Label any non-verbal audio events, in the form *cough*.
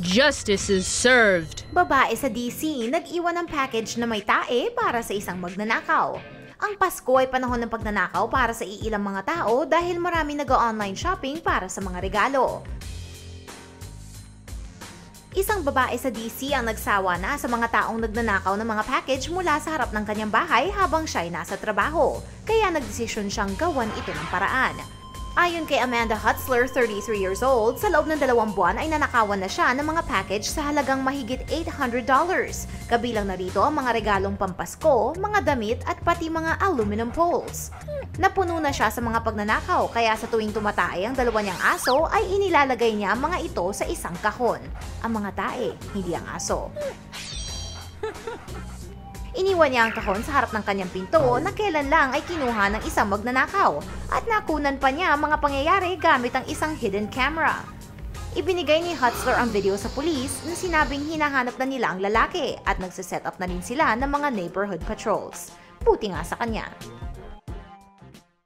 Justice is served. Babae sa DC, nag-iwan ng package na may tae para sa isang magnanakaw. Ang Pasko ay panahon ng pagnanakaw para sa iilang mga tao dahil marami nag-online shopping para sa mga regalo. Isang babae sa DC ang nagsawa na sa mga taong nagnanakaw ng mga package mula sa harap ng kanyang bahay habang siya ay nasa trabaho. Kaya nagdesisyon siyang gawan ito ng paraan. Ayon kay Amanda Hutzler, 33 years old, sa loob ng dalawang buwan ay nanakawan na siya ng mga package sa halagang mahigit $800. Kabilang na rito ang mga regalong pampasko, mga damit at pati mga aluminum poles. Napuno na siya sa mga pagnanakaw kaya sa tuwing tumatay ang dalawa niyang aso ay inilalagay niya ang mga ito sa isang kahon. Ang mga tae, hindi ang aso. *laughs* Iniwan niya ang kahon sa harap ng kanyang pinto na kailan lang ay kinuha ng isang magnanakaw at nakunan pa niya ang mga pangyayari gamit ang isang hidden camera. Ibinigay ni Hutzler ang video sa pulis na sinabing hinahanap na nila ang lalaki at nagsiset up na rin sila ng mga neighborhood patrols. Buti nga sa kanya.